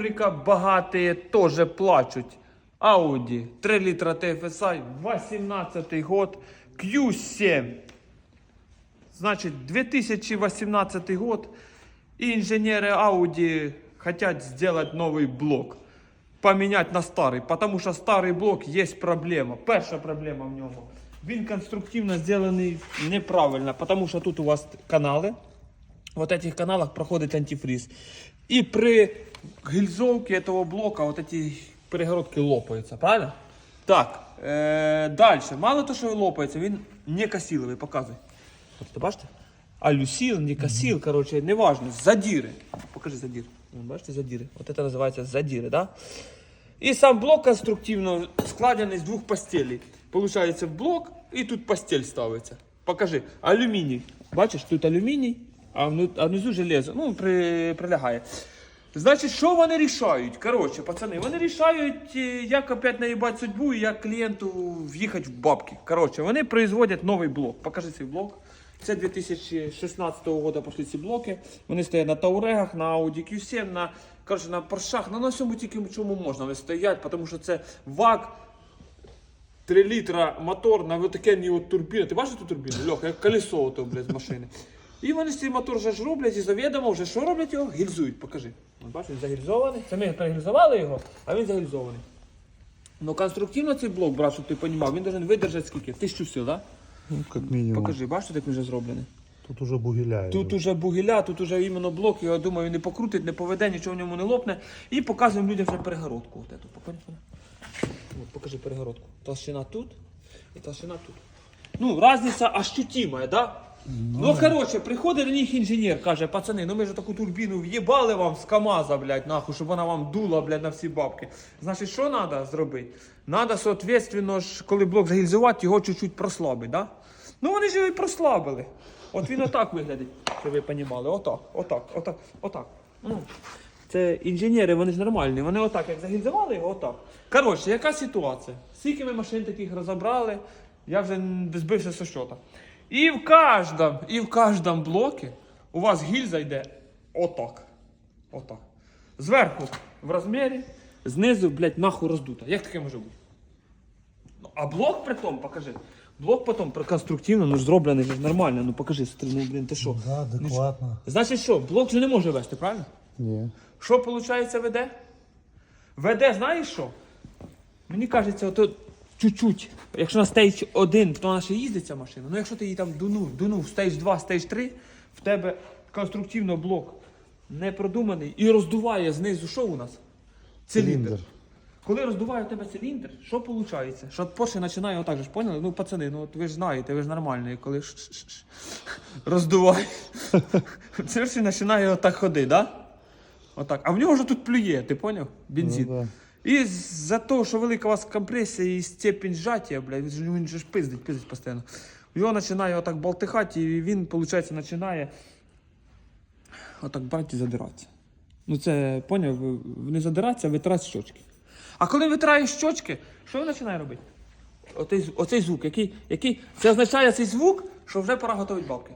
рубрика «Богатые тоже плачуть». Audi 3 литра TFSI, 18 год, Q7. Значит, 2018 год. И инженеры Audi хотят сделать новый блок. Поменять на старый. Потому что старый блок есть проблема. Перша проблема в ньому. Він конструктивно зроблений неправильно. Потому що тут у вас канали. Вот этих каналах проходит антифриз. И при гильзовке этого блока вот эти перегородки лопаются, правильно? Так, е- дальше. Мало того, що лопається, він не косиловий, показуй. От ти бачите? Алюсіл, не косил, короче, неважно. Задіри. Покажи задір. Вон, Бачите, задіри. Вот это називається задіри, да? І сам блок конструктивно складений з двох постелей. Получається блок і тут постель ставиться. Покажи. Алюміній. Бачиш, тут алюміній, а внизу железо. Ну, при, прилягає. Значить, що вони рішають? Коротше, пацани, вони рішають, е, як опять наїбати судьбу і як клієнту в'їхати в бабки. Коротше, вони производять новий блок. Покажи цей блок. Це 2016 року пішли ці блоки. Вони стоять на Таурегах, на Audi Q7, на, коротше, на Поршах, на, на всьому тільки чому можна. Вони стоять, тому що це ВАК 3 літра мотор на отакенній от турбіні. Ти бачиш ту турбіну? Льох, як колесо ото, блядь, з машини. І вони цей мотор вже ж роблять і завідомо вже що роблять його? Гільзують, покажи. Бачиш, він загільзований. Це ми перегільзували його, а він загільзований. Ну конструктивно цей блок, брат, щоб ти розумів, він должен видержати скільки? Тисячу сил, так? Ну, как минимум. Покажи, бачиш, як він вже зроблений? Тут уже бугеля. Тут уже бугеля, тут уже іменно блок, я думаю, не покрутить, не поведе, нічого в ньому не лопне. І показуємо людям вже перегородку. От эту. Покажи, От, покажи перегородку. Толщина тут і толщина тут. Ну, різниця ощутима, да? Ну, коротше, приходить до них інженер, каже, пацани, ну ми ж таку турбіну в'їбали вам з КАМАЗа, блядь, нахуй, щоб вона вам дула, блядь, на всі бабки. Значить, що треба зробити? Надо, соответственно, ж, коли блок загільзувати, його чуть-чуть прослабити, да? Ну вони ж його і прослабили. От він отак виглядить, щоб ви розуміли. Отак, отак, отак, отак. Ну, Це інженери, вони ж нормальні. Вони отак, як загільзували його, отак. Коротше, яка ситуація? Скільки ми машин таких розібрали, я вже збився зі щота. І в кожному, і в кожному блокі у вас гільза йде отак. Отак. Зверху в розмірі, знизу, блядь, нахуй роздута. Як таке може бути? Ну, а блок при тому, покажи. Блок потім конструктивно, ну ж зроблений ж нормально. Ну покажи, смотри, ну блін, ти що? Да, адекватно. Значить що, блок же не може вести, правильно? Не. Що виходить веде? Веде, знаєш що? Мені кажеться, ото чуть-чуть. Якщо на стейдж 1, то вона ще їздить ця машина. Ну якщо ти її там дунув, дунув стейдж 2, стейдж 3, в тебе конструктивно блок не продуманий і роздуває знизу, що у нас? Циліндр. Коли роздуває у тебе циліндр, що виходить? Що Porsche починає отак же ж, поняли? Ну, пацани, ну от ви ж знаєте, ви ж нормальні, коли роздуває. Це ж починає отак ходити, да? Отак. А в нього ж тут плює, ти поняв? Бензин. І за те, що велика у вас компресія і степень зжаття, блядь, він же, ж пиздить, пиздить постійно. Його починає отак болтихати, і він, виходить, починає отак брати і задиратися. Ну це, поняв, не задиратися, а витирати щочки. А коли витирає щочки, що він починає робити? Оцей, оцей звук, який, який. Це означає цей звук, що вже пора готувати бабки.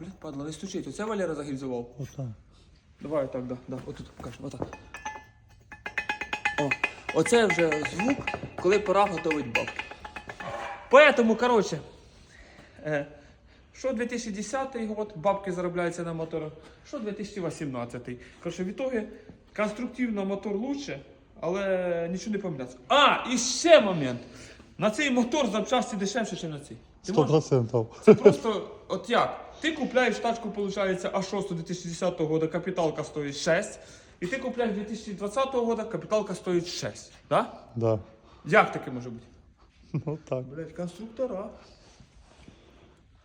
Блін, падла, не стучить. Оце Валера загільзував. Вот так. Давай так, да, да. Отут покажемо, отак. О, оце вже звук, коли пора готувати бабки. Поэтому, коротше, е, що 2010 год, бабки заробляються на моторах, що 2018. Коротше, в ітогі конструктивно мотор лучше, але нічого не поміняється. А, і ще момент. На цей мотор запчасті дешевше, ніж на цей. Ти Сто можеш- це просто, от як? Ти купляєш тачку, виходить, А6 2010 року, капіталка стоїть 6. І ти купляєш 2020 року, капіталка стоїть 6. Да? Да. Як таке може бути? Ну так. Блять, конструктора.